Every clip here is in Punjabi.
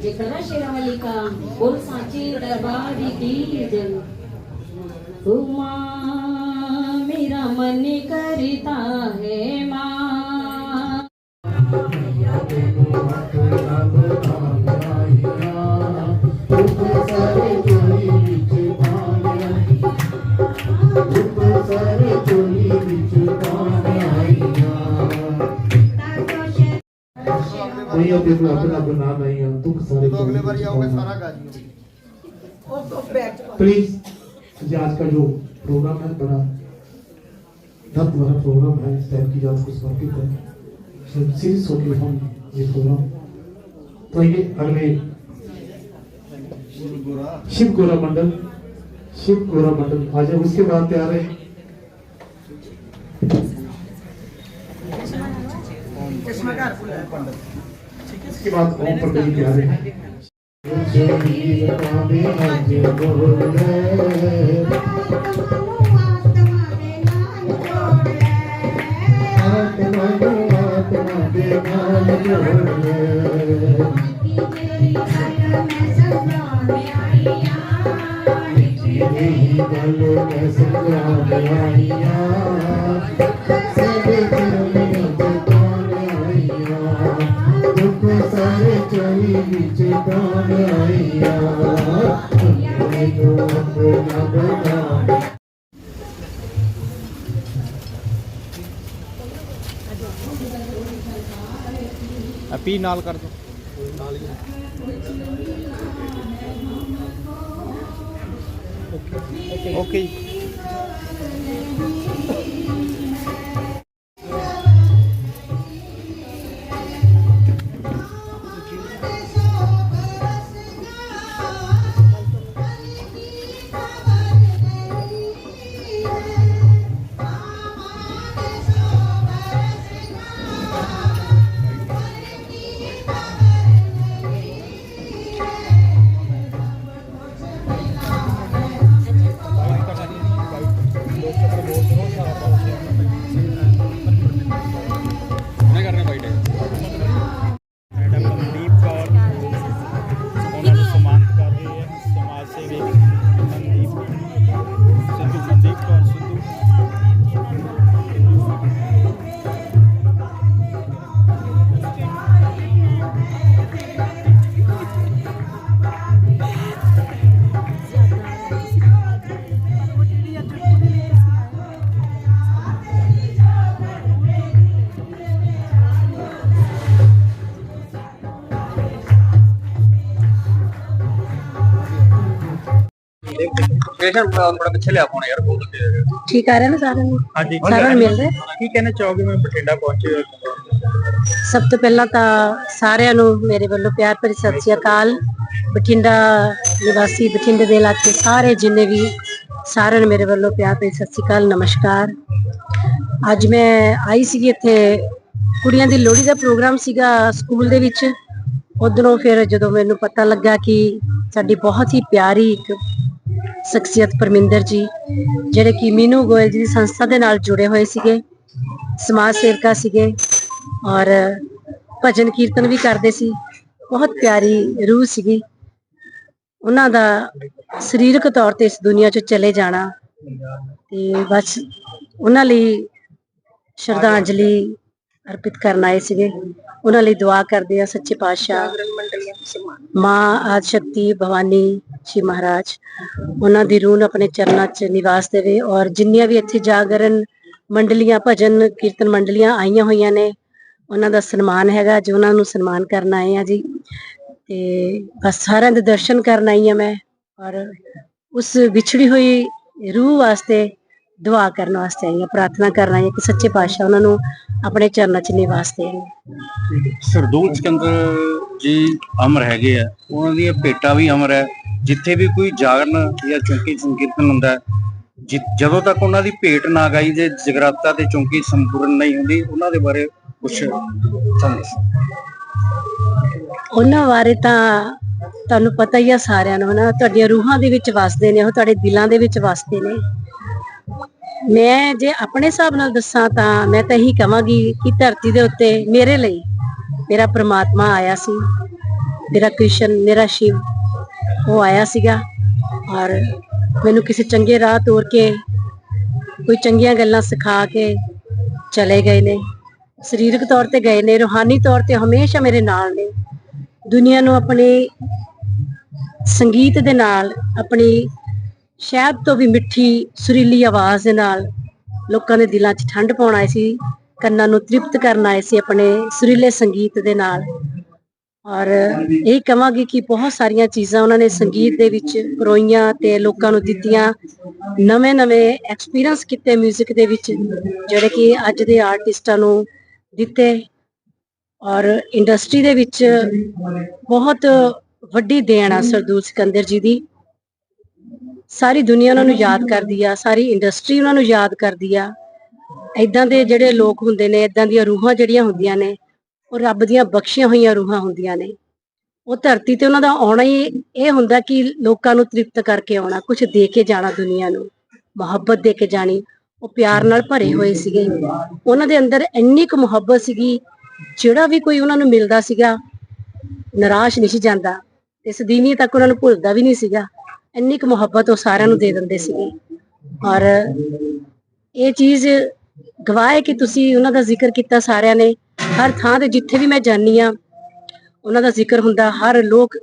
ਜੇ ਕਰਾ ਸ਼ੇਰਾਂ ਵਾਲੀ ਕਾ ਬੋਲ ਸਾਚੇ ਦਰਬਾਰੀ ਦੀ ਜਨ ਹੁਮਾ ਮੇਰਾ ਮਨ ਕਰਤਾ ਹੈ ਮਾਂ नहीं होती अपना सारे तो अगले बार आओगे सारा गाजी प्लीज़ ये आज का जो प्रोग्राम है बड़ा दर्द भरा प्रोग्राम है इस टाइप की जात को है तो शिव गोरा मंडल शिव गोरा मंडल उसके बाद इसके बाद ओम पंडित जी तैयार है ਸਾਰੇ ਚਰੀ ਵਿੱਚ ਦਾਣਾਈਆ ਅੰਨੇ ਜੋ ਨਾ ਬਣਾ ਅਪੀ ਨਾਲ ਕਰ ਦੋ। ਨਾਲ ਹੀ ਓਕੇ ਓਕੇ ਇਹਨਾਂ ਨੂੰ ਥੋੜਾ ਪਿੱਛੇ ਲਿਆ ਪਾਉਣਾ ਯਾਰ ਬਹੁਤ ਅੱਗੇ ਠੀਕ ਆ ਰਿਹਾ ਨਾ ਸਾਰਿਆਂ ਹਾਂਜੀ ਸਾਰਿਆਂ ਨੂੰ ਮਿਲਦਾ? ਹੈ। ਕੀ ਕਹਿਣਾ ਮੈਂ ਬਠਿੰਡਾ ਪਹੁੰਚੇ ਹੋਏ? ਸਭ ਤੋਂ ਪਹਿਲਾਂ ਤਾਂ ਸਾਰਿਆਂ ਨੂੰ ਮੇਰੇ ਵੱਲੋਂ ਪਿਆਰ ਭਰੀ ਸਤਿ ਸ੍ਰੀ ਅਕਾਲ। ਬਠਿੰਡਾ ਨਿਵਾਸੀ ਬਠਿੰਡੇ ਦੇ ਇਲਾਕੇ ਸਾਰੇ ਜਿੰਨੇ ਵੀ ਸਾਰਿਆਂ ਨੂੰ ਮੇਰੇ ਵੱਲੋਂ ਪਿਆਰ ਭਰੀ ਸਤਿ ਸ੍ਰੀ ਅਕਾਲ ਨਮਸਕਾਰ। ਅੱਜ ਮੈਂ ਆਈ ਸੀਗੀ ਇੱਥੇ ਕੁੜੀਆਂ ਦੀ ਲੋਹੜੀ ਦਾ ਪ੍ਰੋਗਰਾਮ ਸੀਗਾ ਸਕੂਲ ਦੇ ਵਿੱਚ। ਉਧਰੋਂ ਫਿਰ ਜਦੋਂ ਮੈਨੂੰ ਪਤਾ ਲੱਗਾ ਕਿ ਸਾਡੀ ਬਹੁਤ ਹੀ ਪਿਆਰੀ ਇੱਕ ਸ਼ਖਸੀਅਤ ਪਰਮਿੰਦਰ ਜੀ, ਜਿਹੜੇ ਕਿ ਮੀਨੂ ਗੋਇਲ ਜੀ ਦੀ ਸੰਸਥਾ ਦੇ ਨਾਲ ਜੁੜੇ ਹੋਏ ਸੀਗੇ, ਸਮਾਜ ਸੇਵਕਾ ਸੀਗੇ ਔਰ ਭਜਨ ਕੀਰਤਨ ਵੀ ਕਰਦੇ ਸੀ। ਬਹੁਤ ਪਿਆਰੀ ਰੂਹ ਸੀਗੀ। ਉਹਨਾਂ ਦਾ ਸਰੀਰਕ ਤੌਰ ਤੇ ਇਸ ਦੁਨੀਆ 'ਚੋਂ ਚਲੇ ਜਾਣਾ ਤੇ ਬਸ ਉਹਨਾਂ ਲਈ ਸ਼ਰਧਾਂਜਲੀ ਅਰਪਿਤ ਕਰਨ ਆਏ ਸੀਗੇ। ਉਹਨਾਂ ਲਈ ਦੁਆ ਕਰਦੇ ਆ ਸੱਚੇ ਪਾਤਸ਼ਾਹ ਮਾਂ ਆਦਿ ਸ਼ਕਤੀ ਭਵਾਨੀ ਜੀ ਮਹਾਰਾਜ ਉਹਨਾਂ ਦੀ ਰੂਹ ਨੂੰ ਆਪਣੇ ਚਰਨਾਂ 'ਚ ਨਿਵਾਸ ਦੇਵੇ ਔਰ ਜਿੰਨੀਆਂ ਵੀ ਇੱਥੇ ਜਾਗਰਣ ਮੰਡਲੀਆਂ ਭਜਨ ਕੀਰਤਨ ਮੰਡਲੀਆਂ ਆਈਆਂ ਹੋਈਆਂ ਨੇ ਉਹਨਾਂ ਦਾ ਸਨਮਾਨ ਹੈਗਾ ਜੋ ਉਹਨਾਂ ਨੂੰ ਸਨਮਾਨ ਕਰਨ ਆਏ ਆ ਜੀ। ਤੇ ਬਸ ਸਾਰਿਆਂ ਦੇ ਦਰਸ਼ਨ ਕਰਨ ਆਈ ਆ ਮੈਂ ਔਰ ਉਸ ਵਿਛੜੀ ਹੋਈ ਰੂਹ ਵਾਸਤੇ ਦੁਆ ਕਰਨ ਵਾਸਤੇ ਆਈ ਪ੍ਰਾਰਥਨਾ ਕਰਨ ਆਈ ਕਿ ਸੱਚੇ ਪਾਤਸ਼ਾਹ ਉਹਨਾਂ ਨੂੰ ਆਪਣੇ ਚਰਨਾਂ 'ਚ ਨਿਵਾਸ ਦੇਣ। ਸਰਦੂਲ ਸਿਕੰਦਰ ਜੀ ਅਮਰ ਹੈਗੇ ਆ। ਉਹਨਾਂ ਦੀਆਂ ਭੇਟਾਂ ਵੀ ਅਮਰ ਹੈ। ਜਿੱਥੇ ਵੀ ਕੋਈ ਜਾਗਰਨ ਜਾਂ ਚੌਂਕੀ ਸੰਕੀਰਤਨ ਹੁੰਦਾ ਜਦੋਂ ਤੱਕ ਉਹਨਾਂ ਦੀ ਭੇਟ ਨਾ ਗਾਈ ਜੇ ਜਗਰਾਤਾ ਤੇ ਚੌਂਕੀ ਸੰਪੂਰਨ ਨਹੀਂ ਹੁੰਦੀ ਉਹਨਾਂ ਦੇ ਬਾਰੇ ਕੁਝ ਦੱਸੋ। ਉਹਨਾਂ ਬਾਰੇ ਤਾਂ ਤੁਹਾਨੂੰ ਪਤਾ ਹੀ ਆ ਸਾਰਿਆਂ ਨੂੰ ਹਨਾ। ਤੁਹਾਡੀਆਂ ਰੂਹਾਂ ਦੇ ਵਿੱਚ ਵਸਦੇ ਨੇ ਉਹ ਤੁਹਾਡੇ ਦਿਲਾਂ ਦੇ ਵਿੱਚ ਵਸਦੇ ਨੇ। ਮੈਂ ਜੇ ਆਪਣੇ ਹਿਸਾਬ ਨਾਲ ਦੱਸਾਂ ਤਾਂ ਮੈਂ ਤਾਂ ਇਹੀ ਕਹਾਂਗੀ ਕਿ ਧਰਤੀ ਦੇ ਉੱਤੇ ਮੇਰੇ ਲਈ ਮੇਰਾ ਪ੍ਰਮਾਤਮਾ ਆਇਆ ਸੀ, ਮੇਰਾ ਕ੍ਰਿਸ਼ਨ, ਮੇਰਾ ਸ਼ਿਵ, ਉਹ ਆਇਆ ਸੀਗਾ ਔਰ ਮੈਨੂੰ ਕਿਸੇ ਚੰਗੇ ਰਾਹ ਤੋਰ ਕੇ, ਕੋਈ ਚੰਗੀਆਂ ਗੱਲਾਂ ਸਿਖਾ ਕੇ ਚਲੇ ਗਏ ਨੇ। ਸਰੀਰਕ ਤੌਰ ਤੇ ਗਏ ਨੇ, ਰੂਹਾਨੀ ਤੌਰ ਤੇ ਹਮੇਸ਼ਾ ਮੇਰੇ ਨਾਲ ਨੇ। ਦੁਨੀਆ ਨੂੰ ਆਪਣੀ ਸੰਗੀਤ ਦੇ ਨਾਲ, ਆਪਣੀ ਸ਼ਹਿਦ ਤੋਂ ਵੀ ਮਿੱਠੀ, ਸੁਰੀਲੀ ਆਵਾਜ਼ ਦੇ ਨਾਲ ਲੋਕਾਂ ਦੇ ਦਿਲਾਂ 'ਚ ਠੰਡ ਪਾਉਣ ਆਏ ਸੀ, ਕੰਨਾਂ ਨੂੰ ਤ੍ਰਿਪਤ ਕਰਨ ਆਏ ਸੀ ਆਪਣੇ ਸੁਰੀਲੇ ਸੰਗੀਤ ਦੇ ਨਾਲ। ਔਰ ਇਹ ਕਹਾਂਗੀ ਕਿ ਬਹੁਤ ਸਾਰੀਆਂ ਚੀਜ਼ਾਂ ਉਹਨਾਂ ਨੇ ਸੰਗੀਤ ਦੇ ਵਿੱਚ ਪਰੋਈਆਂ ਤੇ ਲੋਕਾਂ ਨੂੰ ਦਿੱਤੀਆਂ। ਨਵੇਂ-ਨਵੇਂ ਐਕਸਪੀਰੀਅੰਸ ਕੀਤੇ 뮤직 ਦੇ ਵਿੱਚ, ਜਿਹੜੇ ਕਿ ਅੱਜ ਦੇ ਆਰਟਿਸਟਾਂ ਨੂੰ ਦਿੱਤੇ। ਔਰ ਇੰਡਸਟਰੀ ਦੇ ਵਿੱਚ ਬਹੁਤ ਵੱਡੀ ਦੇਣ ਆ ਸਰਦੂਲ ਸਿਕੰਦਰ ਜੀ ਦੀ। ਸਾਰੀ ਦੁਨੀਆ ਉਹਨਾਂ ਨੂੰ ਯਾਦ ਕਰਦੀ ਆ, ਸਾਰੀ ਇੰਡਸਟਰੀ ਉਹਨਾਂ ਨੂੰ ਯਾਦ ਕਰਦੀ ਆ। ਇਦਾਂ ਦੇ ਜਿਹੜੇ ਲੋਕ ਹੁੰਦੇ ਨੇ ਇਦਾਂ ਦੀਆਂ ਰੂਹਾਂ ਜਿਹੜੀਆਂ ਹੁੰਦੀਆਂ ਨੇ, ਉਹ ਰੱਬ ਦੀਆਂ ਬਖਸ਼ੀਆਂ ਹੋਈਆਂ ਰੂਹਾਂ ਹੁੰਦੀਆਂ ਨੇ। ਉਹ ਧਰਤੀ ਤੇ ਉਹਨਾਂ ਦਾ ਆਉਣਾ ਹੀ ਇਹ ਹੁੰਦਾ ਕਿ ਲੋਕਾਂ ਨੂੰ ਤ੍ਰਿਪਤ ਕਰਕੇ ਆਉਣਾ ਕੁਝ ਦੇ ਕੇ ਜਾਣਾ ਦੁਨੀਆ ਨੂੰ, ਮੁਹੱਬਤ ਦੇ ਕੇ ਜਾਣੀ। ਉਹ ਪਿਆਰ ਨਾਲ ਭਰੇ ਹੋਏ ਸੀਗੇ। ਉਹਨਾਂ ਦੇ ਅੰਦਰ ਇੰਨੀ ਕੁ ਮੁਹੱਬਤ ਸੀਗੀ, ਜਿਹੜਾ ਵੀ ਕੋਈ ਉਹਨਾਂ ਨੂੰ ਮਿਲਦਾ ਸੀਗਾ, ਨਿਰਾਸ਼ ਨਹੀਂ ਸੀ ਜਾਂਦਾ। ਤੇ ਸਦੀਵੀਂ ਤੱਕ ਉਹਨਾਂ ਨੂੰ ਭੁੱਲਦਾ ਵੀ ਨਹੀਂ ਸੀਗਾ। ਇੰਨੀ ਕੁ ਮੁਹੱਬਤ ਉਹ ਸਾਰਿਆਂ ਨੂੰ ਦੇ ਦਿੰਦੇ ਸੀਗੇ। ਔਰ ਇਹ ਚੀਜ਼ ਗਵਾਹ ਹੈ ਕਿ ਤੁਸੀਂ ਉਹਨਾਂ ਦਾ ਜ਼ਿਕਰ ਕੀਤਾ ਸਾਰਿਆਂ ਨੇ। ਹਰ ਥਾਂ ਤੇ ਜਿੱਥੇ ਵੀ ਮੈਂ ਜਾਨੀ ਆ ਉਹਨਾਂ ਦਾ ਜ਼ਿਕਰ ਹੁੰਦਾ। ਹਰ ਲੋਕ,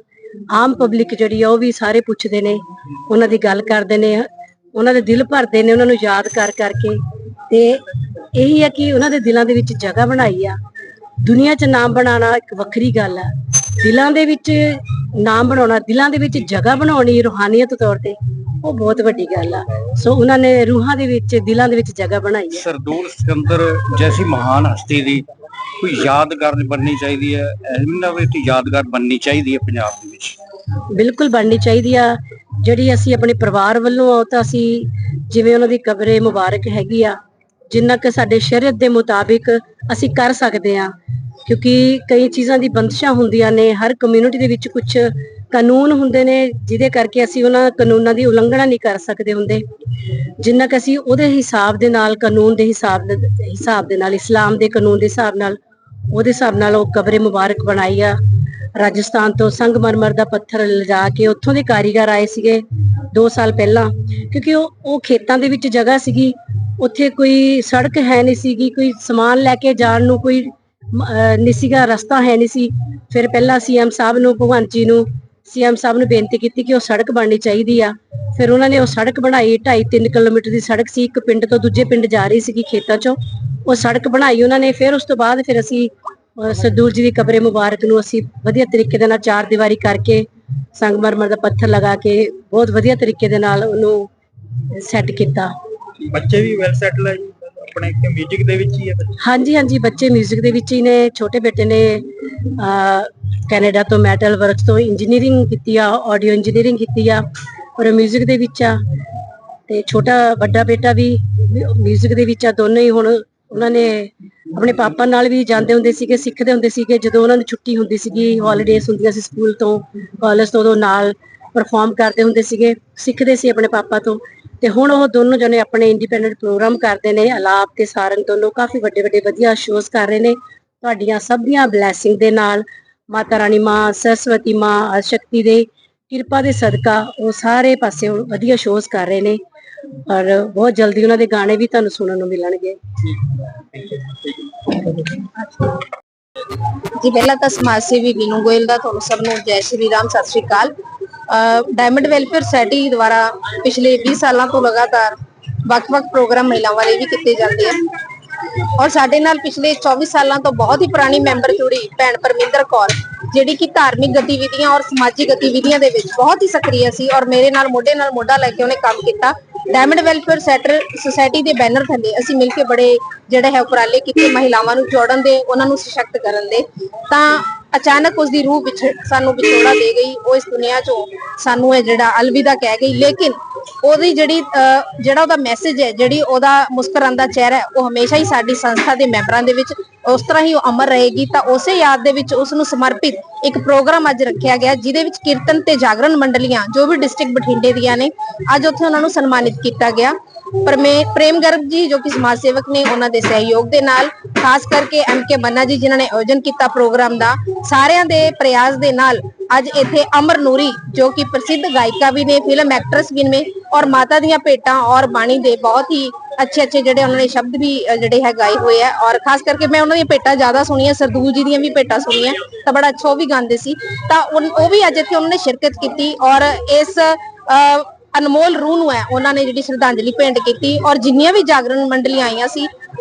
ਆਮ ਪਬਲਿਕ ਜਿਹੜੀ ਆ, ਉਹ ਵੀ ਸਾਰੇ ਪੁੱਛਦੇ ਨੇ। ਉਹਨਾਂ ਦੀ ਗੱਲ ਕਰਦੇ ਨੇ, ਉਹਨਾਂ ਦੇ ਦਿਲ ਭਰਦੇ ਨੇ, ਉਹਨਾਂ ਨੂੰ ਯਾਦ ਕਰ ਕਰਕੇ। ਤੇ ਇਹੀ ਹੈ ਕਿ ਉਹਨਾਂ ਦੇ ਦਿਲਾਂ ਦੇ ਵਿੱਚ ਜਗ੍ਹਾ ਬਣਾਈ ਆ। ਦੁਨੀਆ 'ਚ ਨਾਮ ਬਣਾਉਣਾ ਇੱਕ ਵੱਖਰੀ ਗੱਲ ਆ। ਦਿਲਾਂ ਦੇ ਵਿੱਚ ਨਾਮ ਬਣਾਉਣਾ ਦਿਲਾਂ ਦੇ ਵਿੱਚ ਜਗ੍ਹਾ ਬਣਾਉਣੀ ਰੂਹਾਨੀਅਤ ਤੌਰ ਤੇ ਉਹ ਬਹੁਤ ਵੱਡੀ ਗੱਲ ਆ। ਸੋ ਉਹਨਾਂ ਨੇ ਰੂਹਾਂ ਦੇ ਵਿੱਚ ਦਿਲਾਂ ਦੇ ਵਿੱਚ ਜਗ੍ਹਾ ਬਣਾਈ ਹੈ ਸਰਦੂਲ ਸਿਕੰਦਰ ਜੈਸੀ ਮਹਾਨ ਹਸਤੀ ਦੀ ਕੋਈ ਯਾਦਗਾਰ ਬਣਨੀ ਚਾਹੀਦੀ ਹੈ। ਵਿੱਚ ਯਾਦਗਾਰ ਬਣਨੀ ਚਾਹੀਦੀ ਹੈ ਪੰਜਾਬ ਦੇ ਵਿੱਚ। ਬਿਲਕੁਲ ਬਣਨੀ ਚਾਹੀਦੀ ਆ। ਜਿਹੜੀ ਅਸੀਂ ਆਪਣੇ ਪਰਿਵਾਰ ਵੱਲੋਂ ਆ ਤਾਂ ਅਸੀਂ ਜਿਵੇਂ ਉਹਨਾਂ ਦੀ ਕਬਰੇ ਮੁਬਾਰਕ ਹੈਗੀ ਆ ਜਿੰਨਾ ਕਿ ਸਾਡੇ ਸ਼ਰੀਅਤ ਦੇ ਮੁਤਾਬਿਕ ਅਸੀਂ ਕਰ ਸਕਦੇ ਆ। ਕਿਉਂਕਿ ਕਈ ਚੀਜ਼ਾਂ ਦੀ ਬੰਦਸ਼ਾਂ ਹੁੰਦੀਆਂ ਨੇ, ਹਰ ਕਮਿਊਨਿਟੀ ਦੇ ਵਿੱਚ ਕੁਝ ਕਾਨੂੰਨ ਹੁੰਦੇ ਨੇ, ਜਿਹਦੇ ਕਰਕੇ ਅਸੀਂ ਉਹਨਾਂ ਕਾਨੂੰਨਾਂ ਦੀ ਉਲੰਘਣਾ ਨਹੀਂ ਕਰ ਸਕਦੇ ਹੁੰਦੇ। ਜਿੰਨਾ ਕਿ ਅਸੀਂ ਉਹਦੇ ਹਿਸਾਬ ਦੇ ਨਾਲ, ਕਾਨੂੰਨ ਦੇ ਹਿਸਾਬ ਦੇ ਹਿਸਾਬ ਦੇ ਨਾਲ, ਇਸਲਾਮ ਦੇ ਕਾਨੂੰਨ ਦੇ ਹਿਸਾਬ ਨਾਲ, ਉਹਦੇ ਹਿਸਾਬ ਨਾਲ ਉਹ ਕਬਰੇ ਮੁਬਾਰਕ ਬਣਾਈ ਆ। ਰਾਜਸਥਾਨ ਤੋਂ ਸੰਗਮਰਮਰ ਦਾ ਪੱਥਰ ਲਿਜਾ ਕੇ ਉੱਥੋਂ ਦੇ ਕਾਰੀਗਰ ਆਏ ਸੀਗੇ 2 ਸਾਲ ਪਹਿਲਾਂ। ਕਿਉਂਕਿ ਉਹ ਉਹ ਖੇਤਾਂ ਦੇ ਵਿੱਚ ਜਗ੍ਹਾ ਸੀਗੀ, ਉੱਥੇ ਕੋਈ ਸੜਕ ਹੈ ਨਹੀਂ ਸੀਗੀ, ਕੋਈ ਸਮਾਨ ਲੈ ਕੇ ਜਾਣ ਨੂੰ ਕੋਈ ਨਹੀਂ ਸੀਗਾ, ਰਸਤਾ ਹੈ ਨਹੀਂ ਸੀ। ਫਿਰ ਪਹਿਲਾਂ ਸੀਐਮ ਸਾਹਿਬ ਨੂੰ, ਭਗਵੰਤ ਜੀ ਨੂੰ ਸੀਐਮ ਸਾਹਿਬ ਨੂੰ ਬੇਨਤੀ ਕੀਤੀ ਕਿ ਉਹ ਸੜਕ ਬਣਨੀ ਚਾਹੀਦੀ ਆ। ਫਿਰ ਉਹਨਾਂ ਨੇ ਉਹ ਸੜਕ ਬਣਾਈ 2.5 3 ਕਿਲੋਮੀਟਰ ਦੀ ਸੜਕ ਸੀ। ਇੱਕ ਪਿੰਡ ਤੋਂ ਦੂਜੇ ਪਿੰਡ ਜਾ ਰਹੀ ਸੀਗੀ ਖੇਤਾਂ ਚੋਂ। ਉਹ ਸੜਕ ਬਣਾਈ ਉਹਨਾਂ ਨੇ। ਫਿਰ ਉਸ ਤੋਂ ਬਾਅਦ ਫਿਰ ਅਸੀਂ, ਅਹ ਸਰਦੂਲ ਜੀ ਦੀ ਕਬਰੇ ਮੁਬਾਰਕ ਨੂੰ ਅਸੀਂ ਵਧੀਆ ਤਰੀਕੇ ਦੇ ਨਾਲ ਚਾਰ ਦੀਵਾਰੀ ਕਰਕੇ, ਸੰਗਮਰਮਰ ਦਾ ਪੱਥਰ ਲਗਾ ਕੇ ਬਹੁਤ ਵਧੀਆ ਤਰੀਕੇ ਦੇ ਨਾਲ ਉਹਨੂੰ ਸੈੱਟ ਕੀਤਾ। ਬੱਚੇ ਵੀ ਵੈਲ ਸੈਟਲ ਹੈ ਜੀ। ਆਪਣੇ ਮਿਊਜ਼ਿਕ ਦੇ ਵਿੱਚ ਹੀ ਹੈ ਬੱਚੇ। ਹਾਂਜੀ ਹਾਂਜੀ ਬੱਚੇ 뮤직 ਦੇ ਵਿੱਚ ਹੀ ਨੇ ਛੋਟੇ ਬੇਟੇ ਨੇ ਅਹ, ਕੈਨੇਡਾ ਤੋਂ ਮੈਟਲ ਵਰਕਸ ਤੋਂ ਇੰਜੀਨੀਅਰਿੰਗ ਕੀਤੀ ਆ ਆਡੀਓ ਇੰਜੀਨੀਅਰਿੰਗ ਕੀਤੀ ਆ ਔਰ 뮤직 ਦੇ ਵਿੱਚ ਆ ਤੇ ਛੋਟਾ ਵੱਡਾ ਬੇਟਾ ਵੀ 뮤직 ਦੇ ਵਿੱਚ ਆ ਦੋਨੋਂ ਹੀ ਹੁਣ ਉਹਨਾਂ ਨੇ ਆਪਣੇ ਪਾਪਾ ਨਾਲ ਵੀ ਜਾਂਦੇ ਹੁੰਦੇ ਸੀਗੇ ਸਿੱਖਦੇ ਹੁੰਦੇ ਸੀਗੇ ਜਦੋਂ ਉਹਨਾਂ ਨੂੰ ਛੁੱਟੀ ਹੁੰਦੀ ਸੀਗੀ ਹੌਲੀਡੇਜ਼ ਹੁੰਦੀਆਂ ਸੀ ਸਕੂਲ ਤੋਂ ਕਾਲਜ ਤੋਂ ਉਦੋਂ ਨਾਲ ਪਰਫਾਰਮ ਕਰਦੇ ਹੁੰਦੇ ਸੀਗੇ ਸਿੱਖਦੇ ਸੀ ਆਪਣੇ ਪਾਪਾ ਤੋਂ ਤੇ ਹੁਣ ਉਹ ਦੋਨੋਂ ਜਣੇ ਆਪਣੇ ਇੰਡੀਪੈਂਡੈਂਟ ਪ੍ਰੋਗਰਾਮ ਕਰਦੇ ਨੇ, ਅਲਾਪ ਤੇ ਸਾਰੰਗ ਦੋਨੋਂ ਕਾਫੀ ਵੱਡੇ ਵੱਡੇ ਵਧੀਆ ਸ਼ੋਜ਼ ਕਰ ਰਹੇ ਨੇ। ਤੁਹਾਡੀਆਂ ਸਭ ਦੀਆਂ ਬਲੇਸਿੰਗ ਦੇ ਨਾਲ ਮਾਤਾ ਰਾਣੀ ਮਾਂ, ਸਰਸਵਤੀ ਮਾਂ ਸ਼ਕਤੀ ਦੇ ਕਿਰਪਾ ਦੇ ਸਦਕਾ ਉਹ ਸਾਰੇ ਪਾਸੇ ਹੁਣ ਵਧੀਆ ਸ਼ੋਜ਼ ਕਰ ਰਹੇ ਨੇ। ਔਰ ਬਹੁਤ ਜਲਦੀ ਉਹਨਾਂ ਦੇ ਗਾਣੇ ਵੀ ਤੁਹਾਨੂੰ ਸੁਣਨ ਨੂੰ ਮਿਲਣਗੇ। ਜੀ, ਪਹਿਲਾਂ ਤਾਂ ਸਮਾਜ ਸੇਵੀ ਵੀਨੂ ਗੋਇਲ ਦਾ ਤੁਹਾਨੂੰ ਸਭ ਨੂੰ ਜੈ ਸ਼੍ਰੀ ਰਾਮ, ਸਤਿ ਸ਼੍ਰੀ ਅਕਾਲ। ਡਾਇਮੰਡ ਵੈਲਫੇਅਰ ਸੋਸਾਇਟੀ ਦੁਆਰਾ ਪਿਛਲੇ 20 ਸਾਲਾਂ ਤੋਂ ਲਗਾਤਾਰ ਵੱਖ-ਵੱਖ ਪ੍ਰੋਗਰਾਮ ਮਹਿਲਾਵਾਂ ਲਈ ਵੀ ਕੀਤੇ ਜਾਂਦੇ ਆ ਔਰ ਸਾਡੇ ਨਾਲ ਪਿਛਲੇ 24 ਸਾਲਾਂ ਤੋਂ ਬਹੁਤ ਹੀ ਪੁਰਾਣੀ ਮੈਂਬਰ ਜੁੜੀ ਭੈਣ ਪਰਮਿੰਦਰ ਕੌਰ, ਜਿਹੜੀ ਕਿ ਧਾਰਮਿਕ ਗਤੀਵਿਧੀਆਂ ਔਰ ਸਮਾਜਿਕ ਗਤੀਵਿਧੀਆਂ ਦੇ ਵਿੱਚ ਬਹੁਤ ਹੀ ਸਕਰੀय ਸੀ ਔਰ ਮੇਰੇ ਨਾਲ, ਮੋਢੇ ਨਾਲ ਮੋਢਾ ਲੈ ਕੇ ਉਹਨੇ ਕੰਮ ਕੀਤਾ। ਡਾਇਮੰਡ ਵੈਲਫੇਅਰ ਸੈਟਰ ਸੁਸਾਇਟੀ ਦੇ ਬੈਨਰ ਥੱਲੇ ਅਸੀਂ ਮਿਲ ਕੇ ਬੜੇ ਜਿਹੜੇ ਹੈ ਉਪਰਾਲੇ ਕੀਤੇ ਮਹਿਲਾਵਾਂ ਨੂੰ ਜੋੜਨ ਦੇ, ਉਹਨਾਂ ਨੂੰ ਸਸ਼ਕਤ ਕਰਨ ਦੇ। ਤਾਂ ਅਚਾਨਕ ਉਸ ਦੀ ਰੂਹ ਵਿੱਚ ਸਾਨੂੰ ਵਿਛੋੜਾ ਦੇ ਗਈ, ਉਹ ਇਸ ਦੁਨੀਆ ਚੋਂ ਸਾਨੂੰ ਇਹ ਜਿਹੜਾ ਅਲਵਿਦਾ ਕਹਿ ਗਈ, ਲੇਕਿਨ ਉਹਦੀ ਜਿਹੜੀ ਜਿਹੜਾ ਉਹਦਾ ਮੈਸੇਜ ਹੈ, ਜਿਹੜੀ ਉਹਦਾ ਮੁਸਕਰਾਉਂਦਾ ਚਿਹਰਾ ਹੈ, ਉਹ ਹਮੇਸ਼ਾ ਹੀ ਸਾਡੀ ਸੰਸਥਾ ਦੇ ਮੈਂਬਰਾਂ ਦੇ ਵਿੱਚ, ਉਸ ਤਰ੍ਹਾਂ ਹੀ ਉਹ ਅਮਰ ਰਹੇਗੀ। ਤਾਂ ਉਸੇ ਯਾਦ ਦੇ ਵਿੱਚ ਉਸ ਨੂੰ ਸਮਰਪਿਤ ਇੱਕ ਪ੍ਰੋਗਰਾਮ ਅੱਜ ਰੱਖਿਆ ਗਿਆ, ਜਿਹਦੇ ਵਿੱਚ ਕੀਰਤਨ ਤੇ ਜਾਗਰਣ ਮੰਡਲੀਆਂ, ਜੋ ਵੀ ਡਿਸਟ੍ਰਿਕਟ ਬਠਿੰਡੇ ਦੀਆਂ ਨੇ, ਅੱਜ ਉੱਥੇ ਉਹਨਾਂ ਨੂੰ ਸਨਮਾਨਿਤ ਕੀਤਾ ਗਿਆ। ਪਰਮੇ, ਪ੍ਰੇਮ ਗਰਗ ਜੀ, ਜੋ ਕਿ ਸਮਾਜ ਸੇਵਕ ਨੇ, ਉਹਨਾਂ ਦੇ ਸਹਿਯੋਗ ਦੇ ਨਾਲ, ਖਾਸ ਕਰਕੇ ਐਮ ਕੇ ਬੰਨਾ ਜੀ, ਜਿਨ੍ਹਾਂ ਨੇ ਆਯੋਜਨ ਕੀਤਾ ਪ੍ਰੋਗਰਾਮ ਦਾ, ਸਾਰਿਆਂ ਦੇ ਪ੍ਰਯਾਸ ਦੇ ਨਾਲ ਅੱਜ ਇੱਥੇ ਅਮਰ ਨੂਰੀ ਜੋ ਕਿ ਪ੍ਰਸਿੱਧ ਗਾਇਕਾ ਵੀ ਨੇ ਫਿਲਮ ਐਕਟਰਸ ਵੀ ਨੇ ਔਰ ਮਾਤਾ ਦੀਆਂ ਭੇਟਾਂ ਔਰ ਬਾਣੀ ਦੇ ਬਹੁਤ ਹੀ ਅੱਛੇ ਅੱਛੇ ਜਿਹੜੇ ਉਹਨਾਂ ਨੇ ਸ਼ਬਦ ਵੀ ਜਿਹੜੇ ਹੈ ਗਾਏ ਹੋਏ ਆ। ਔਰ ਖਾਸ ਕਰਕੇ ਮੈਂ ਉਹਨਾਂ ਦੀਆਂ ਭੇਟਾਂ ਜ਼ਿਆਦਾ ਸੁਣੀਆਂ ਸਰਦੂਲ ਜੀ ਦੀਆਂ ਵੀ ਭੇਟਾਂ ਸੁਣੀਆਂ ਤਾਂ ਬੜਾ ਅੱਛਾ ਉਹ ਵੀ ਗਾਉਂਦੇ ਸੀ। ਤਾਂ ਉਹ ਵੀ ਅੱਜ ਇੱਥੇ ਉਹਨਾਂ ਨੇ ਸ਼ਿਰਕਤ ਕੀਤੀ ਔਰ ਇਸ ਅ, ਅਨਮੋਲ ਰੂਹ ਨੂੰ ਹੈ ਉਹਨਾਂ ਨੇ ਜਿਹੜੀ ਸ਼ਰਧਾਂਜਲੀ ਭੇਂਟ ਕੀਤੀ ਔਰ ਜਿੰਨੀਆਂ ਵੀ ਜਾਗਰਣ ਮੰਡਲੀਆਂ ਆਈਆਂ ਸੀ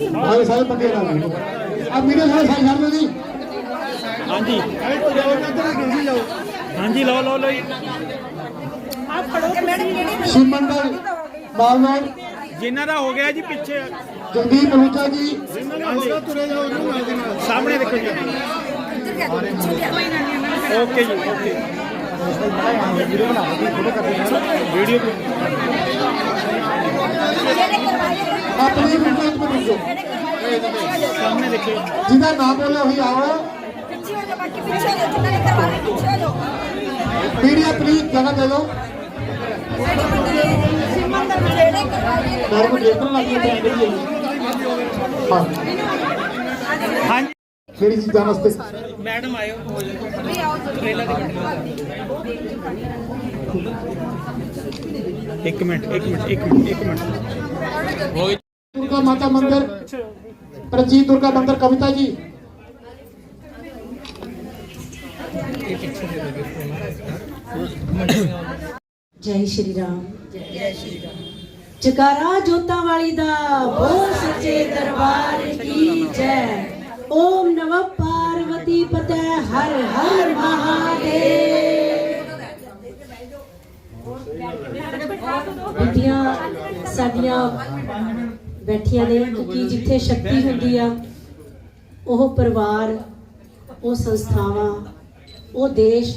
ਸਾਰੇ ਸਾਰੇ ਪੱਕੇ ਨਾਲ ਆ ਮੇਰੇ ਸਾਰੇ ਸਾਰੇ ਛੱਡ ਦਿਓ ਜੀ। ਹਾਂਜੀ। ਹਾਂਜੀ ਲਓ ਲਓ ਲਓ ਆ ਫੜੋ ਸ਼ਿਮੰਦਰ ਬਾਲਵਾਨ ਜਿਨ੍ਹਾਂ ਦਾ ਹੋ ਗਿਆ ਜੀ ਪਿੱਛੇ। ਜਗਦੀਪ ਬਲੂਚਾ ਜੀ। ਸਾਹਮਣੇ ਦੇਖੋ ਜੀ। ਓਕੇ ਜੀ ਓਕੇ। ਵੀਡੀਓ ਵੀਡੀਓ अपने मिनट में सामने देखिए जिधर ना बोले वही आओ। मीडिया प्लीज़ जगह दे दो। हाँ। नमस्ते मैडम आयो एक मिनट एक मिनट एक मिनट एक मिनट। दुर्गा माता मंदिर प्रजीत दुर्गा मंदिर कविता जी जय श्री राम जकारा जोता वाली दा बोल सच्चे दरबार की जय ओम नमः पार्वती पते हर हर महादेव बुद्धियां साडियां ਬੈਠੀਆਂ ਨੇ ਕਿਉਂਕਿ ਜਿੱਥੇ ਸ਼ਕਤੀ ਹੁੰਦੀ ਆ, ਉਹ ਪਰਿਵਾਰ, ਉਹ ਸੰਸਥਾਵਾਂ, ਉਹ ਦੇਸ਼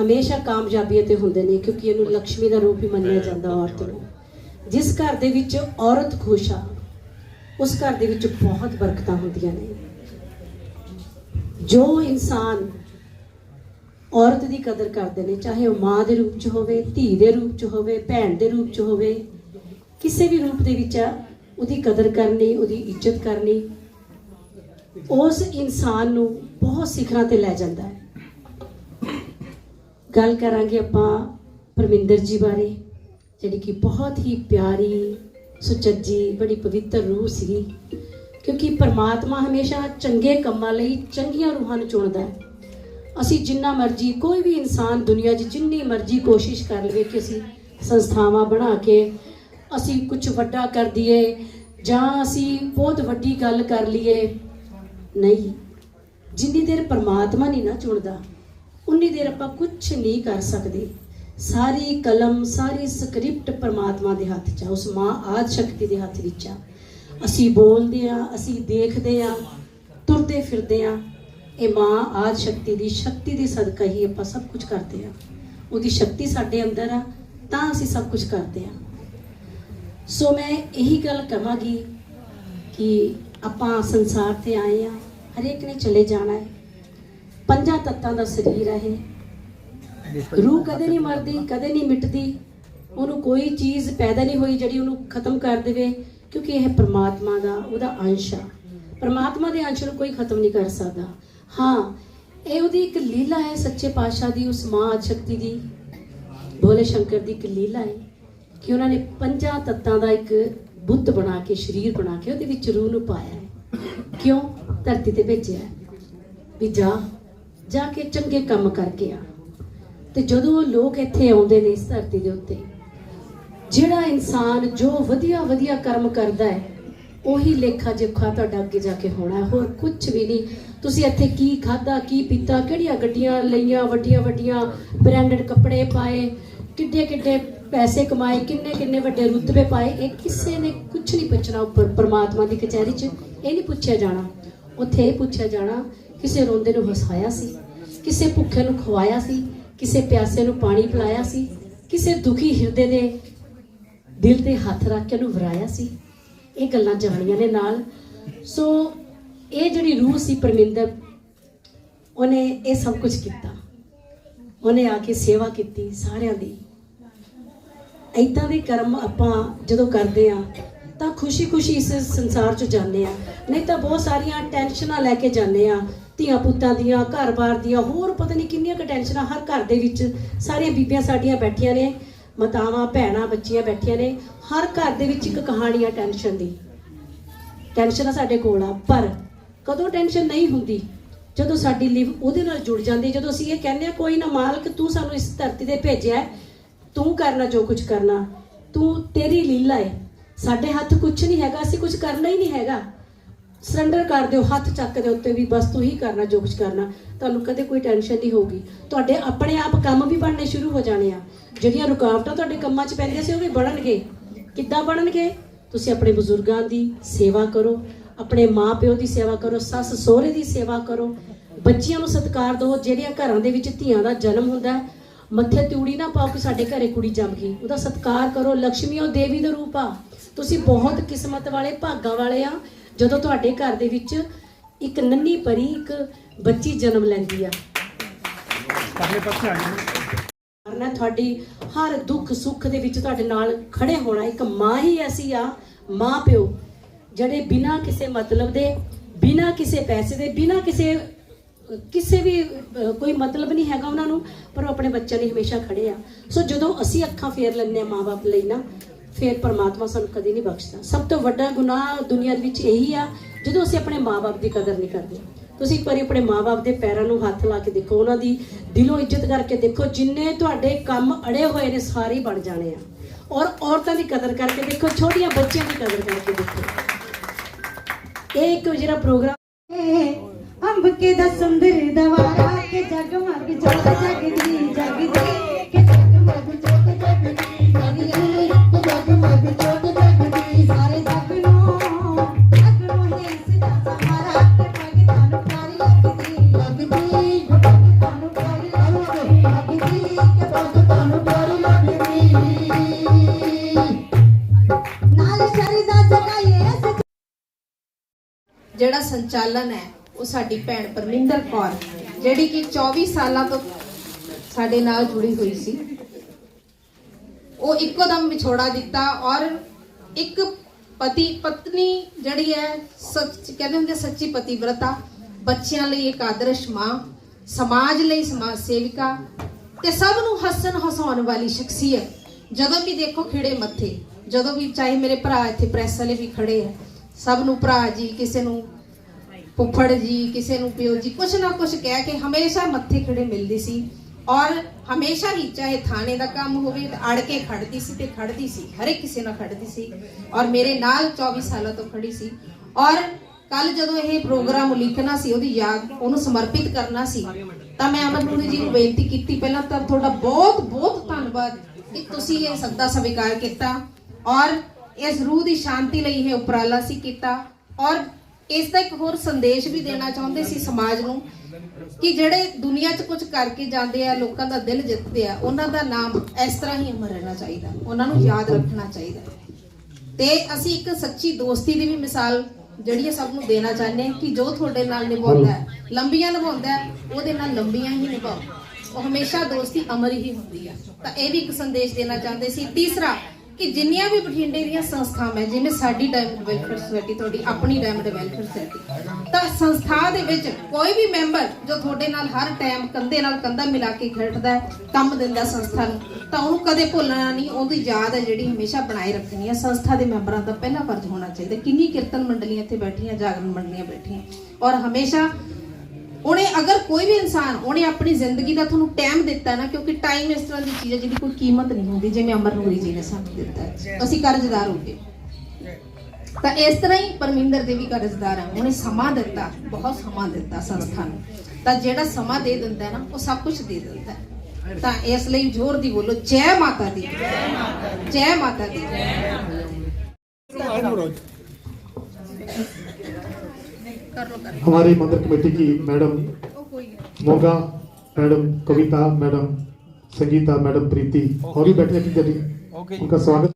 ਹਮੇਸ਼ਾ ਕਾਮਯਾਬੀਆਂ ਤੇ ਹੁੰਦੇ ਨੇ, ਕਿਉਂਕਿ ਇਹਨੂੰ ਲక్ష్ਮੀ ਦਾ ਰੂਪ ਹੀ ਮੰਨਿਆ ਜਾਂਦਾ ਔਰਤ ਨੂੰ। ਜਿਸ ਘਰ ਦੇ ਵਿੱਚ ਔਰਤ ਖੁਸ਼ ਆ, ਉਸ ਘਰ ਦੇ ਵਿੱਚ ਬਹੁਤ ਬਰਕਤਾਂ ਹੁੰਦੀਆਂ ਨੇ। ਜੋ ਇਨਸਾਨ ਔਰਤ ਦੀ ਕਦਰ ਕਰਦੇ ਨੇ, ਚਾਹੇ ਉਹ ਮਾਂ ਦੇ ਰੂਪ 'ਚ ਹੋਵੇ, ਧੀ ਦੇ ਰੂਪ 'ਚ ਹੋਵੇ, ਭੈਣ ਦੇ ਰੂਪ 'ਚ ਹੋਵੇ, ਕਿਸੇ ਵੀ ਰੂਪ ਦੇ ਵਿੱਚ ਆ ਉਹਦੀ ਕਦਰ ਕਰਨੀ, ਉਹਦੀ ਇੱਜ਼ਤ ਕਰਨੀ, ਉਸ ਇਨਸਾਨ ਨੂੰ ਬਹੁਤ ਸਿਖਰਾਂ ਤੇ ਲੈ ਜਾਂਦਾ ਹੈ। ਗੱਲ ਕਰਾਂਗੇ ਆਪਾਂ ਪਰਮਿੰਦਰ ਜੀ ਬਾਰੇ, ਜਿਹੜੀ ਕਿ ਬਹੁਤ ਹੀ ਪਿਆਰੀ, ਸੁਚੱਜੀ, ਬੜੀ ਪਵਿੱਤਰ ਰੂਹ ਸੀ ਕਿਉਂਕਿ ਪਰਮਾਤਮਾ ਹਮੇਸ਼ਾ ਚੰਗੇ ਕੰਮਾਂ ਲਈ ਚੰਗੀਆਂ ਰੂਹਾਂ ਨੂੰ ਚੁਣਦਾ ਹੈ। ਅਸੀਂ ਜਿੰਨਾ ਮਰਜ਼ੀ ਕੋਈ ਵੀ ਇਨਸਾਨ ਦੁਨੀਆ 'ਚ ਜਿੰਨੀ ਮਰਜ਼ੀ ਕੋਸ਼ਿਸ਼ ਕਰ ਲਵੇ ਕਿ ਅਸੀਂ ਸੰਸਥਾਵਾਂ ਬਣਾ ਕੇ ਅਸੀਂ ਕੁਝ ਵੱਡਾ ਕਰ ਦਈਏ ਜਾਂ ਅਸੀਂ ਬਹੁਤ ਵੱਡੀ ਗੱਲ ਕਰ ਲਈਏ। ਨਹੀਂ। ਜਿੰਨੀ ਦੇਰ ਪਰਮਾਤਮਾ ਨਹੀਂ ਨਾ ਚੁਣਦਾ, ਉਨੀ ਦੇਰ ਆਪਾਂ ਕੁਝ ਨਹੀਂ ਕਰ ਸਕਦੇ। ਸਾਰੀ ਕਲਮ, ਸਾਰੀ ਸਕ੍ਰਿਪਟ ਪਰਮਾਤਮਾ ਦੇ ਹੱਥ 'ਚ ਆ, ਉਸ ਮਾਂ ਆਦ ਸ਼ਕਤੀ ਦੇ ਹੱਥ ਵਿੱਚ ਆ। ਅਸੀਂ ਬੋਲਦੇ ਆ, ਅਸੀਂ ਦੇਖਦੇ ਆ, ਤੁਰਦੇ ਫਿਰਦੇ ਆ। ਇਹ ਮਾਂ ਆਦ ਸ਼ਕਤੀ ਦੀ ਸ਼ਕਤੀ ਦੇ ਸਦਕਾ ਹੀ ਆਪਾਂ ਸਭ ਕੁਝ ਕਰਦੇ ਆ। ਉਹਦੀ ਸ਼ਕਤੀ ਸਾਡੇ ਅੰਦਰ ਆ, ਤਾਂ ਅਸੀਂ ਸਭ ਕੁਝ ਕਰਦੇ ਆ। ਸੋ ਮੈਂ ਇਹੀ ਗੱਲ ਕਹਾਂਗੀ ਕਿ ਆਪਾਂ ਸੰਸਾਰ ਤੇ ਆਏ ਆ ਹਰੇਕ ਨੇ ਚਲੇ ਜਾਣਾ ਹੈ। ਪੰਜਾਂ ਤੱਤਾਂ ਦਾ ਸਰੀਰ ਹੈ ਇਹ। ਰੂਹ ਕਦੇ ਨਹੀਂ ਮਰਦੀ, ਕਦੇ ਨਹੀਂ ਮਿਟਦੀ। ਉਹਨੂੰ ਕੋਈ ਚੀਜ਼ ਪੈਦਾ ਨਹੀਂ ਹੋਈ ਜਿਹੜੀ ਉਹਨੂੰ ਖਤਮ ਕਰ ਦੇਵੇ, ਕਿਉਂਕਿ ਇਹ ਪਰਮਾਤਮਾ ਦਾ, ਉਹਦਾ ਅੰਸ਼ ਆ। ਪਰਮਾਤਮਾ ਦੇ ਅੰਸ਼ ਨੂੰ ਕੋਈ ਖਤਮ ਨਹੀਂ ਕਰ ਸਕਦਾ। ਹਾਂ, ਇਹ ਉਹਦੀ ਇੱਕ ਲੀਲਾ ਹੈ ਸੱਚੇ ਪਾਤਸ਼ਾਹ ਦੀ, ਉਸ ਮਾਂ ਸ਼ਕਤੀ ਦੀ। ਭੋਲੇ ਸ਼ੰਕਰ ਦੀ ਇੱਕ ਲੀਲਾ ਹੈ। ਕਿ ਉਹਨਾਂ ਨੇ ਪੰਜਾਂ ਤੱਤਾਂ ਦਾ ਇੱਕ ਬੁੱਤ ਬਣਾ ਕੇ, ਸਰੀਰ ਬਣਾ ਕੇ ਉਹਦੇ ਵਿੱਚ ਰੂਹ ਨੂੰ ਪਾਇਆ ਹੈ। ਕਿਉਂ? ਧਰਤੀ ਤੇ ਭੇਜਿਆ ਵੀ ਜਾ ਜਾ ਕੇ ਚੰਗੇ ਕੰਮ ਕਰਕੇ ਆ। ਤੇ ਜਦੋਂ ਲੋਕ ਇੱਥੇ ਆਉਂਦੇ ਨੇ ਇਸ ਧਰਤੀ ਦੇ ਉੱਤੇ, ਜਿਹੜਾ ਇਨਸਾਨ ਜੋ ਵਧੀਆ ਵਧੀਆ ਕਰਮ ਕਰਦਾ ਹੈ, ਉਹੀ ਲੇਖਾ ਜੋਖਾ ਤੁਹਾਡਾ ਅੱਗੇ ਜਾ ਕੇ ਹੋਣਾ ਹੋਰ ਕੁਝ ਵੀ ਨਹੀਂ। ਤੁਸੀਂ ਇੱਥੇ ਕੀ ਖਾਦਾ ਕੀ ਪੀਤਾ, ਕਿਹੜੀਆਂ ਗੱਡੀਆਂ ਲਈਆਂ ਵੱਡੀਆਂ ਵੱਡੀਆਂ ਬ੍ਰਾਂਡਡ ਕੱਪੜੇ ਪਾਏ ਕਿੱਡੇ ਕਿੱਡੇ ਪੈਸੇ ਕਮਾਏ, ਕਿੰਨੇ ਕਿੰਨੇ ਵੱਡੇ ਰੁਤਬੇ ਪਾਏ, ਇਹ ਕਿਸੇ ਨੇ ਕੁਝ ਨਹੀਂ ਪੁੱਛਣਾ ਉੱਪਰ ਪਰਮਾਤਮਾ ਦੀ ਕਚਹਿਰੀ 'ਚ। ਇਹ ਨਹੀਂ ਪੁੱਛਿਆ ਜਾਣਾ। ਉੱਥੇ ਇਹ ਪੁੱਛਿਆ ਜਾਣਾ, ਕਿਸੇ ਰੋਂਦੇ ਨੂੰ ਹਸਾਇਆ ਸੀ, ਕਿਸੇ ਭੁੱਖੇ ਨੂੰ ਖਵਾਇਆ ਸੀ, ਕਿਸੇ ਪਿਆਸੇ ਨੂੰ ਪਾਣੀ ਪਿਲਾਇਆ ਸੀ, ਕਿਸੇ ਦੁਖੀ ਹਿਰਦੇ ਦੇ ਦਿਲ ਤੇ ਹੱਥ ਰੱਖ ਕੇ ਉਹਨੂੰ ਵਰਾਇਆ ਸੀ। ਇਹ ਗੱਲਾਂ ਜਾਣੀਆਂ ਨੇ ਨਾਲ। ਸੋ ਇਹ ਜਿਹੜੀ ਰੂਹ ਸੀ ਪਰਮਿੰਦਰ, ਉਹਨੇ ਇਹ ਸਭ ਕੁਝ ਕੀਤਾ। ਉਹਨੇ ਆ ਕੇ ਸੇਵਾ ਕੀਤੀ ਸਾਰਿਆਂ ਦੀ। ਐਦਾਂ ਦੇ ਕਰਮ ਆਪਾਂ ਜਦੋਂ ਕਰਦੇ ਆ ਤਾਂ ਖੁਸ਼ੀ-ਖੁਸ਼ੀ ਇਸ ਸੰਸਾਰ 'ਚ ਜਾਂਦੇ ਆ ਨਹੀਂ ਤਾਂ ਬਹੁਤ ਸਾਰੀਆਂ ਟੈਨਸ਼ਨਾਂ ਲੈ ਕੇ ਜਾਂਦੇ ਆ ਧੀਆਂ ਪੁੱਤਾਂ ਦੀਆਂ, ਘਰ-ਬਾਰ ਦੀਆਂ, ਹੋਰ ਪਤਾ ਨਹੀਂ ਕਿੰਨੀਆਂ ਕੁ ਟੈਨਸ਼ਨਾਂ ਹਰ ਘਰ ਦੇ ਵਿੱਚ ਸਾਰੀਆਂ ਬੀਬੀਆਂ ਸਾਡੀਆਂ ਬੈਠੀਆਂ ਨੇ, ਮਾਤਾਵਾਂ, ਭੈਣਾਂ, ਬੱਚੀਆਂ ਬੈਠੀਆਂ ਨੇ, ਹਰ ਘਰ ਦੇ ਵਿੱਚ ਇੱਕ ਕਹਾਣੀ ਆ ਟੈਨਸ਼ਨ ਦੀ। ਟੈਨਸ਼ਨ ਆ ਸਾਡੇ ਕੋਲ ਆ, ਪਰ ਕਦੋਂ ਟੈਨਸ਼ਨ ਨਹੀਂ ਹੁੰਦੀ? ਜਦੋਂ ਸਾਡੀ ਲਿਵ ਉਹਦੇ ਨਾਲ ਜੁੜ ਜਾਂਦੀ, ਜਦੋਂ ਅਸੀਂ ਇਹ ਕਹਿੰਦੇ ਆ ਕੋਈ ਨਾ ਮਾਲਕ, ਤੂੰ ਸਾਨੂੰ ਇਸ ਧਰਤੀ ਤੇ ਭੇਜਿਆ ਤੂੰ ਕਰਨਾ ਜੋ ਕੁਝ ਕਰਨਾ, ਤੂੰ ਤੇਰੀ ਲੀਲਾ ਹੈ ਸਾਡੇ ਹੱਥ ਕੁਝ ਨਹੀਂ ਹੈਗਾ, ਅਸੀਂ ਕੁਝ ਕਰਨਾ ਹੀ ਨਹੀਂ ਹੈਗਾ। ਸਰੈਂਡਰ ਕਰ ਦਿਓ, ਹੱਥ ਚੱਕ ਦੇ ਉੱਤੇ ਵੀ, ਬਸ ਤੂੰ ਹੀ ਕਰਨਾ ਜੋ ਕੁਝ ਕਰਨਾ। ਤੁਹਾਨੂੰ ਕਦੇ ਕੋਈ ਟੈਨਸ਼ਨ ਨਹੀਂ ਹੋਊਗੀ। ਤੁਹਾਡੇ ਆਪਣੇ ਆਪ ਕੰਮ ਵੀ ਬਣਨੇ ਸ਼ੁਰੂ ਹੋ ਜਾਣੇ ਆ। ਜਿਹੜੀਆਂ ਰੁਕਾਵਟਾਂ ਤੁਹਾਡੇ ਕੰਮਾਂ 'ਚ ਪੈਂਦੀਆਂ ਸੀ, ਉਹ ਵੀ ਬਣਨਗੇ। ਕਿੱਦਾਂ ਬਣਨਗੇ? ਤੁਸੀਂ ਆਪਣੇ ਬਜ਼ੁਰਗਾਂ ਦੀ ਸੇਵਾ ਕਰੋ, ਆਪਣੇ ਮਾਪਿਓ ਦੀ ਸੇਵਾ ਕਰੋ ਸੱਸ ਸਹੁਰੇ ਦੀ ਸੇਵਾ ਕਰੋ। ਬੱਚਿਆਂ ਨੂੰ ਸਤਿਕਾਰ ਦਿਓ, ਜਿਹੜੀਆਂ ਘਰਾਂ ਦੇ ਵਿੱਚ ਧੀਆਂ ਦਾ ਜਨਮ ਹੁੰਦਾ ਹੈ ਮੱਥੇ ਤਿਉੜੀ ਨਾ ਪਾਓ ਕਿ ਸਾਡੇ ਘਰੇ ਕੁੜੀ ਜੰਮ ਗਈ। ਉਹਦਾ ਸਤਿਕਾਰ ਕਰੋ। ਲక్ష్ਮੀ ਉਹ ਦੇਵੀ ਦਾ ਰੂਪ ਆ। ਤੁਸੀਂ ਬਹੁਤ ਕਿਸਮਤ ਵਾਲੇ ਭਾਗਾਂ ਵਾਲੇ ਆ। ਜਦੋਂ ਤੁਹਾਡੇ ਘਰ ਦੇ ਵਿੱਚ ਇੱਕ ਨੰਨੀ ਪਰੀ ਇੱਕ ਬੱਚੀ ਜਨਮ ਲੈਂਦੀ ਆ। ਕਰਨਾ ਤੁਹਾਡੀ ਹਰ ਦੁੱਖ ਸੁੱਖ ਦੇ ਵਿੱਚ ਤੁਹਾਡੇ ਨਾਲ ਖੜੇ ਹੋਣਾ ਇੱਕ ਮਾਂ ਹੀ ਐਸੀ ਆ ਮਾਂ ਪਿਓ ਜਿਹੜੇ ਬਿਨਾਂ ਕਿਸੇ ਮਤਲਬ ਦੇ ਬਿਨਾਂ ਕਿਸੇ ਪੈਸੇ ਦੇ ਬਿਨਾਂ ਕਿਸੇ ਕਿਸੇ ਵੀ ਕੋਈ ਮਤਲਬ ਨਹੀਂ ਹੈਗਾ ਉਹਨਾਂ ਨੂੰ, ਪਰ ਉਹ ਆਪਣੇ ਬੱਚਿਆਂ ਲਈ ਹਮੇਸ਼ਾ ਖੜੇ ਆ। ਸੋ ਜਦੋਂ ਅਸੀਂ ਅੱਖਾਂ ਫੇਰ ਲੈਂਦੇ ਆ ਮਾਪੇ ਲਈ ਨਾ, ਫਿਰ ਪਰਮਾਤਮਾ ਸਾਨੂੰ ਕਦੇ ਨਹੀਂ ਬਖਸ਼ਦਾ। ਸਭ ਤੋਂ ਵੱਡਾ ਗੁਨਾਹ ਦੁਨੀਆ ਦੇ ਵਿੱਚ ਇਹੀ ਆ, ਜਦੋਂ ਅਸੀਂ ਆਪਣੇ ਮਾਪੇ ਦੀ ਕਦਰ ਨਹੀਂ ਕਰਦੇ। ਤੁਸੀਂ ਇੱਕ ਵਾਰੀ ਆਪਣੇ ਮਾਪੇ ਦੇ ਪੈਰਾਂ ਨੂੰ ਹੱਥ ਲਾ ਕੇ ਦੇਖੋ, ਉਹਨਾਂ ਦੀ ਦਿਲੋਂ ਇੱਜ਼ਤ ਕਰਕੇ ਦੇਖੋ, ਜਿੰਨੇ ਤੁਹਾਡੇ ਕੰਮ ਅੜੇ ਹੋਏ ਨੇ ਸਾਰੇ ਹੀ ਬਣ ਜਾਣੇ ਆ। ਔਰ ਔਰਤਾਂ ਦੀ ਕਦਰ ਕਰਕੇ ਦੇਖੋ, ਛੋਟੀਆਂ ਬੱਚਿਆਂ ਦੀ ਕਦਰ ਕਰਕੇ ਦੇਖੋ। ਇਹ ਇੱਕ ਜਿਹੜਾ ਪ੍ਰੋਗਰਾਮ ਅੰਬ ਕੇ ਦਾ ਸੁੰਦਰ ਦਵਾਰਾ ਕੇ ਜਗਮਗ ਜੋਤ ਜਗਦੀ ਜਗਦੀ ਕੇ ਜਗਮਗ ਜੋਤ ਜਗਦੀ ਜਗਦੀ ਕੇ ਜਗਮਗ ਜੋਤ ਜਗਦੀ ਸਾਰੇ ਜਗ ਨੂੰ ਅਗਰੋਂ ਹੀ ਸਦਾ ਸਹਾਰਾ ਕੇ ਭਗਤਾਂ ਨੂੰ ਪਿਆਰੀ ਲੱਗਦੀ ਲੱਗਦੀ ਭਗਤਾਂ ਨੂੰ ਪਿਆਰੀ ਲੱਗਦੀ ਲੱਗਦੀ ਕੇ ਭਗਤਾਂ ਨੂੰ ਪਿਆਰੀ ਲੱਗਦੀ ਨਾਲ ਸ਼ਰਦਾ ਜਗਾਏ ਸੱਚ ਜਿਹੜਾ ਸੰਚਾਲਨ ਹੈ ਉਹ ਸਾਡੀ ਭੈਣ ਪਰਮਿੰਦਰ ਕੌਰ, ਜਿਹੜੀ ਕਿ 24 ਸਾਲਾਂ ਤੋਂ ਸਾਡੇ ਨਾਲ ਜੁੜੀ ਹੋਈ ਸੀ। ਉਹ ਇੱਕੋ ਦਮ ਵਿਛੋੜਾ ਦਿੱਤਾ ਔਰ ਇੱਕ ਪਤੀ ਪਤਨੀ ਜਿਹੜੀ ਹੈ, ਸੱਚ ਕਹਿੰਦੇ ਹੁੰਦੇ ਸੱਚੀ ਪਤੀਵਰਤਾ, ਬੱਚਿਆਂ ਲਈ ਇੱਕ ਆਦਰਸ਼ ਮਾਂ, ਸਮਾਜ ਲਈ ਸਮਾਜ ਸੇਵਿਕਾ ਤੇ ਸਭ ਨੂੰ ਹੱਸਣ ਹਸਾਉਣ ਵਾਲੀ ਸ਼ਖਸੀਅਤ। ਜਦੋਂ ਵੀ ਦੇਖੋ ਖਿੜੇ ਮੱਥੇ, ਜਦੋਂ ਵੀ ਚਾਹੇ ਮੇਰੇ ਭਰਾ ਇੱਥੇ ਪ੍ਰੈਸ ਵਾਲੇ ਵੀ ਖੜੇ ਆ, ਸਭ ਨੂੰ ਭਰਾ ਜੀ, ਕਿਸੇ ਨੂੰ ਫੁੱਫੜ ਜੀ ਕਿਸੇ ਨੂੰ ਪਿਓ ਜੀ ਕੁਛ ਨਾ ਕੁਛ ਕਹਿ ਕੇ ਹਮੇਸ਼ਾ ਮੱਥੇ ਖੜੇ ਮਿਲਦੀ ਸੀ ਔਰ ਹਮੇਸ਼ਾ ਹੀ ਚਾਹੇ ਥਾਣੇ ਦਾ ਕੰਮ ਹੋਵੇ ਤੇ ਅੜ ਕੇ ਖੜਦੀ ਸੀ ਤੇ ਖੜਦੀ ਸੀ ਹਰ ਇੱਕ ਕਿਸੇ ਨਾਲ ਖੜਦੀ ਸੀ ਔਰ ਮੇਰੇ ਨਾਲ 24 ਸਾਲਾਂ ਤੋਂ ਖੜੀ ਸੀ ਔਰ ਕੱਲ ਜਦੋਂ ਇਹ ਪ੍ਰੋਗਰਾਮ ਲਿਖਣਾ ਸੀ ਉਹਦੀ ਯਾਦ ਉਹਨੂੰ ਸਮਰਪਿਤ ਕਰਨਾ ਸੀ ਤਾਂ ਮੈਂ ਅਮਨਪੁਰੀ ਜੀ ਨੂੰ ਬੇਨਤੀ ਕੀਤੀ ਪਹਿਲਾਂ ਤਾਂ ਤੁਹਾਡਾ ਬਹੁਤ ਬਹੁਤ ਧੰਨਵਾਦ ਕਿ ਤੁਸੀਂ ਇਹ ਸੱਦਾ ਸਵੀਕਾਰ ਕੀਤਾ ਔਰ ਇਸ ਰੂਹ ਦੀ ਸ਼ਾਂਤੀ ਲਈ ਇਹ ਉਪਰਾਲਾ ਸੀ ਕੀਤਾ ਔਰ ਇਸ ਦਾ ਇੱਕ ਹੋਰ ਸੰਦੇਸ਼ ਵੀ ਦੇਣਾ ਚਾਹੁੰਦੇ ਸੀ ਸਮਾਜ ਨੂੰ ਕਿ ਜਿਹੜੇ ਦੁਨੀਆ 'ਚ ਕੁਝ ਕਰਕੇ ਜਾਂਦੇ ਆ ਲੋਕਾਂ ਦਾ ਦਿਲ ਜਿੱਤਦੇ ਆ ਉਹਨਾਂ ਦਾ ਨਾਮ ਇਸ ਤਰ੍ਹਾਂ ਹੀ ਅਮਰ ਰਹਿਣਾ ਚਾਹੀਦਾ ਉਹਨਾਂ ਨੂੰ ਯਾਦ ਰੱਖਣਾ ਚਾਹੀਦਾ। ਤੇ ਅਸੀਂ ਇੱਕ ਸੱਚੀ ਦੋਸਤੀ ਦੀ ਵੀ ਮਿਸਾਲ ਜਿਹੜੀ ਹੈ ਸਭ ਨੂੰ ਦੇਣਾ ਚਾਹੁੰਦੇ ਹਾਂ ਕਿ ਜੋ ਤੁਹਾਡੇ ਨਾਲ ਨਿਭਾਉਂਦਾ ਹੈ ਲੰਬੀਆਂ ਨਿਭਾਉਂਦਾ ਹੈ ਉਹਦੇ ਨਾਲ ਲੰਬੀਆਂ ਹੀ ਨਿਭਾਓ। ਉਹ ਹਮੇਸ਼ਾ ਦੋਸਤੀ ਅਮਰ ਹੀ ਹੁੰਦੀ ਆ। ਤਾਂ ਇਹ ਵੀ ਇੱਕ ਸੰਦੇਸ਼ ਦੇਣਾ ਚਾਹੁੰਦੇ ਸੀ। ਤੀਸਰਾ ਕਿ ਜਿੰਨੀਆਂ ਵੀ ਬਠਿੰਡੇ ਦੀਆਂ ਸੰਸਥਾਵਾਂ ਹੈ, ਜਿਵੇਂ ਸਾਡੀ ਡਾਇਮੰਡ ਵੈਲਫੇਅਰ ਸੁਸਾਇਟੀ ਤੁਹਾਡੀ ਆਪਣੀ ਡਾਇਮੰਡ ਵੈਲਫੇਅਰ ਸੁਸਾਇਟੀ ਤਾਂ ਸੰਸਥਾ ਦੇ ਵਿੱਚ ਕੋਈ ਵੀ ਮੈਂਬਰ ਜੋ ਤੁਹਾਡੇ ਨਾਲ ਹਰ ਟਾਈਮ ਕੰਧੇ ਨਾਲ ਕੰਧਾ ਮਿਲਾ ਕੇ ਖੜਦਾ ਕੰਮ ਦਿੰਦਾ ਸੰਸਥਾ ਨੂੰ ਤਾਂ ਉਹਨੂੰ ਕਦੇ ਭੁੱਲਣਾ ਨਹੀਂ ਉਹਦੀ ਯਾਦ ਹੈ ਜਿਹੜੀ ਹਮੇਸ਼ਾ ਬਣਾਈ ਰੱਖਣੀ ਹੈ। ਸੰਸਥਾ ਦੇ ਮੈਂਬਰਾਂ ਦਾ ਪਹਿਲਾ ਫਰਜ਼ ਹੋਣਾ ਚਾਹੀਦਾ ਕਿੰਨੀ ਕੀਰਤਨ ਮੰਡਲੀਆਂ ਇੱਥੇ ਬੈਠੀਆਂ ਜਾਗਰਣ ਮੰਡਲੀਆਂ ਬੈਠੀਆਂ ਔਰ ਹਮੇਸ਼ਾ ਉਹਨੇ ਅਗਰ ਕੋਈ ਵੀ ਇਨਸਾਨ ਉਹਨੇ ਆਪਣੀ ਜ਼ਿੰਦਗੀ ਦਾ ਤੁਹਾਨੂੰ ਟਾਈਮ ਦਿੱਤਾ ਨਾ ਕਿਉਂਕਿ ਟਾਈਮ ਇਸ ਤਰ੍ਹਾਂ ਦੀ ਚੀਜ਼ ਹੈ ਜਿਹਦੀ ਕੋਈ ਕੀਮਤ ਨਹੀਂ ਹੁੰਦੀ ਜਿਵੇਂ ਅਮਰ ਨੂਰੀ ਜੀ ਨੇ ਸਾਨੂੰ ਦਿੱਤਾ। ਅਸੀਂ ਕਰਜ਼ਦਾਰ ਹੋ ਗਏ। ਤਾਂ ਇਸ ਤਰ੍ਹਾਂ ਹੀ ਪਰਮਿੰਦਰ ਦੇ ਵੀ ਕਰਜ਼ਦਾਰ ਆ। ਉਹਨੇ ਸਮਾਂ ਦਿੱਤਾ ਬਹੁਤ ਸਮਾਂ ਦਿੱਤਾ ਸੰਸਥਾ ਨੂੰ। ਤਾਂ ਜਿਹੜਾ ਸਮਾਂ ਦੇ ਦਿੰਦਾ ਹੈ ਨਾ ਉਹ ਸਭ ਕੁਝ ਦੇ ਦਿੰਦਾ ਹੈ। ਤਾਂ ਇਸ ਲਈ ਜ਼ੋਰ ਦੀ ਬੋਲੋ ਜੈ ਮਾਤਾ ਦੀ। ਜੈ ਮਾਤਾ ਦੀ। हमारे मंदिर कमेटी की madam Moga madam Kavita madam Sangeeta madam Preeti और भी बैठे हैं उनका स्वागत